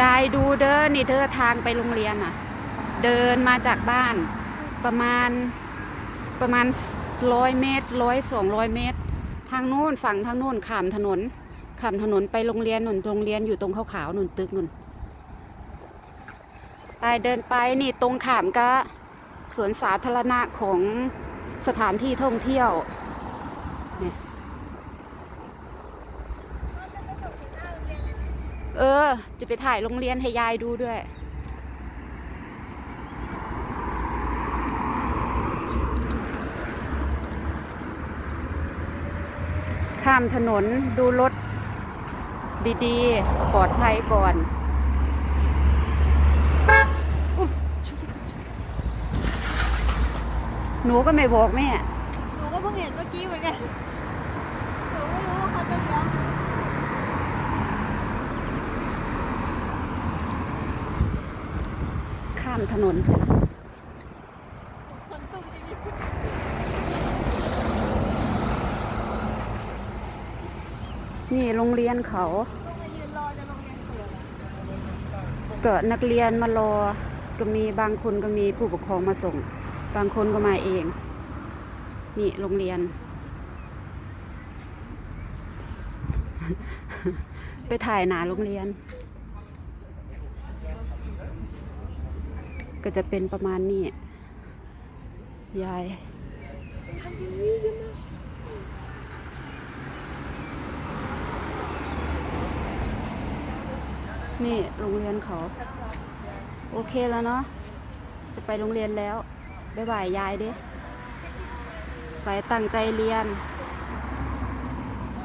ยายดูเด้อนี่เธอทางไปโรงเรียนอะ เดินมาจากบ้านประมาณประมาณร้อยเมตรร้อยสองร้อยเมตร ทางนู้นฝั่งทางนู้นขามถนนขามถนนไปโรงเรียนหนุนโรงเรียนอยู่ตรงขาวๆหนุนตึกหนุนไปเดินไปนี่ตรงขามก็สวนสาธารณะของสถานที่ท่องเที่ยวเนี่ย เออ จะไปถ่ายโรงเรียนให้ยายดูด้วย ข้ามถนนดูรถดีๆ ปลอดภัยก่อนหนูก็ไม่บอกแม่ หนูก็เพิ่งเห็นเมื่อกี้เหมือนกัน หนูไม่รู้ว่าเขาจะเลี้ยวามถนนจ้ะนี่โรงเรียนเขาเกิดนักเรียนมารอ ก็มีบางคนก็มีผู้ปกครองมาส่ง บางคนก็มาเอง นี่โรงเรียน ไปถ่ายหนาโรงเรียน ก็จะเป็นประมาณนี้ ยาย นี่โรงเรียนเขาโอเคแล้วเนาะ จะไปโรงเรียนแล้ว บ๊ายบายยายเด้ไปตั้งใจเรียน